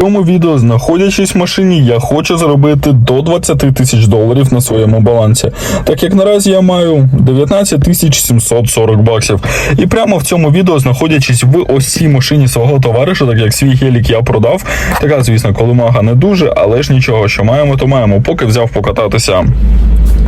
Цьому відео, знаходячись в машині, я хочу заробити до 20 тисяч доларів на своєму балансі. Так як наразі я маю 19 тисяч 740 баксів. І прямо в цьому відео, знаходячись в ось машині свого товариша, так як свій гелік я продав. Така, звісно, колемага не дуже, але ж нічого, що маємо, то маємо, поки взяв покататися.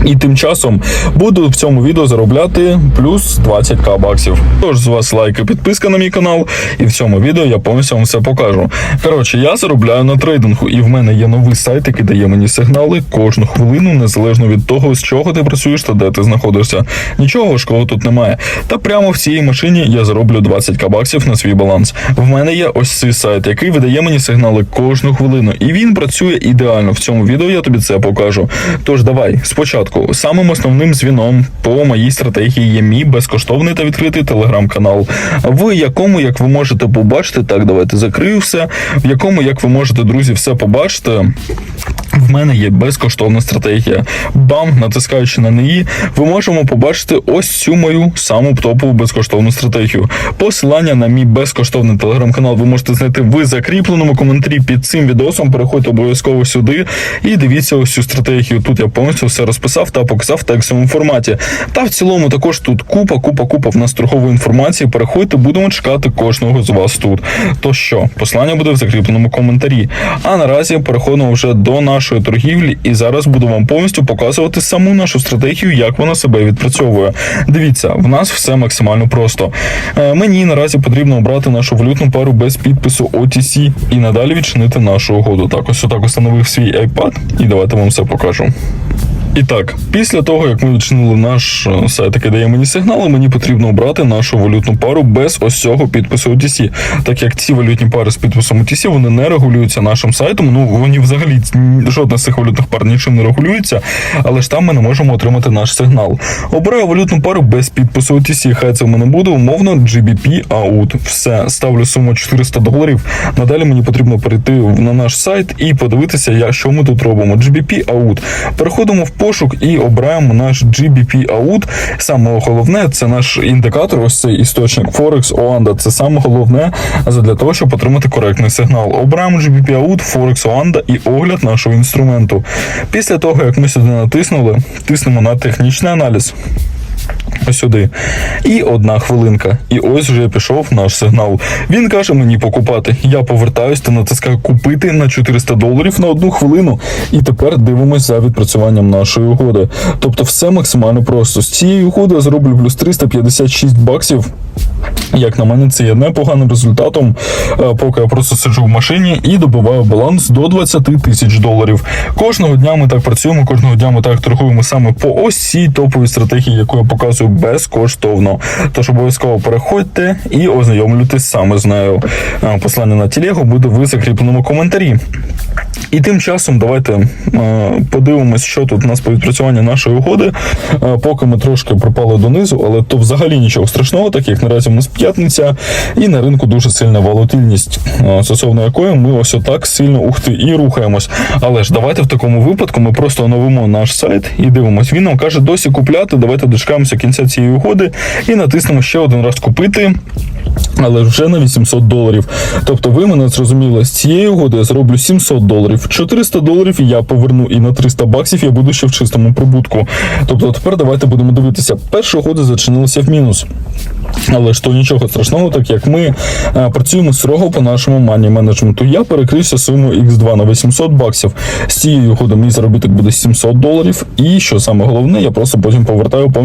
І тим часом буду в цьому відео заробляти плюс 20к баксів. Тож з вас лайк і підписка на мій канал, і в цьому відео я повністю вам все покажу. Коротше, я заробляю на трейдингу, і в мене є новий сайт, який дає мені сигнали кожну хвилину, незалежно від того, з чого ти працюєш та де ти знаходишся. Нічого важкого тут немає. Та прямо в цій машині я зароблю 20к баксів на свій баланс. В мене є ось цей сайт, який видає мені сигнали кожну хвилину, і він працює ідеально. В цьому відео я тобі це покажу. Тож давай спочатку. Самим основним дзвіном по моїй стратегії є мій безкоштовний та відкритий телеграм-канал, в якому, як ви можете побачити, так давайте закрию все. В якому, як ви можете, друзі, все побачити. В мене є безкоштовна стратегія. Бам, натискаючи на неї, ви можемо побачити ось цю мою саму топову безкоштовну стратегію. Посилання на мій безкоштовний телеграм-канал ви можете знайти в закріпленому коментарі під цим відосом. Переходьте обов'язково сюди і дивіться ось цю стратегію. Тут я повністю все розписав та показав в текстовому форматі. Та в цілому також тут купа, купа, купа в нас торгової інформації. Переходьте, будемо чекати кожного з вас тут. То що, послання буде в закріпленому коментарі. А наразі переходимо вже до нашої торгівлі, і зараз буду вам повністю показувати саму нашу стратегію, як вона себе відпрацьовує. Дивіться, в нас все максимально просто. Е, Мені наразі потрібно обрати нашу валютну пару без підпису OTC і надалі відчинити нашу угоду. Так, отак установив свій iPad, і давайте вам все покажу. І так, після того, як ми відчинили наш е, сайт, який дає мені сигнали, мені потрібно обрати нашу валютну пару без ось цього підпису OTC. Так як ці валютні пари з підписом OTC, вони не регулюються нашим сайтом. Ну вони взагалі жодна з цих валютних пар нічим не регулюється, але ж там ми не можемо отримати наш сигнал. Обираю валютну пару без підпису OTC. Хай це в мене буде умовно GBP AUD. Все, ставлю суму 400 доларів. Надалі мені потрібно перейти на наш сайт і подивитися, що ми тут робимо. GBP AUD. Переходимо в пошук і обираємо наш GBP Out. Саме головне це наш індикатор, ось цей істочник Forex Oanda. Це саме головне для того, щоб отримати коректний сигнал. Обираємо GBP Out, Forex Oanda і огляд нашого інструменту. Після того, як ми сюди натиснули, тиснемо на технічний аналіз. Ось сюди. І одна хвилинка. І ось вже пішов наш сигнал. Він каже мені покупати. Я повертаюсь та натискаю купити на 400 доларів на одну хвилину. І тепер дивимось за відпрацюванням нашої угоди. Тобто, все максимально просто. З цієї угоди я зроблю плюс 356 баксів. Як на мене, це є непоганим результатом, е, поки я просто сиджу в машині і добиваю баланс до 20 тисяч доларів. Кожного дня ми так працюємо, кожного дня ми так торгуємо саме по ось цій топовій стратегії, яку я показую безкоштовно. Тож обов'язково переходьте і ознайомлюйтесь саме з нею. Е, Послання на телегу буде в закріпленому коментарі. І тим часом давайте е, подивимось, що тут у нас по відпрацюванню нашої угоди. Е, поки ми трошки пропали донизу, але то взагалі нічого страшного, так як наразі в нас п'ятниця, і на ринку дуже сильна волатильність, е, стосовно якої ми ось отак сильно ухти і рухаємось. Але ж давайте в такому випадку ми просто оновимо наш сайт і дивимось. Він нам каже досі купляти. Давайте дочекаємося кінця цієї угоди і натиснемо ще один раз купити. Але вже на 800 доларів. Тобто, ви мене зрозуміли, з цієї угоди я зроблю 700 доларів. 400 доларів я поверну, і на 300 баксів я буду ще в чистому прибутку. Тобто, тепер давайте будемо дивитися. Перша угода зачинилася в мінус. Але ж то нічого страшного, так як ми е, працюємо строго по нашому мані менеджменту. Я перекрився сумою X2 на 800 баксів. З цієї угоди мій заробіток буде 700 доларів. І що саме головне, я просто потім повертаю повністю.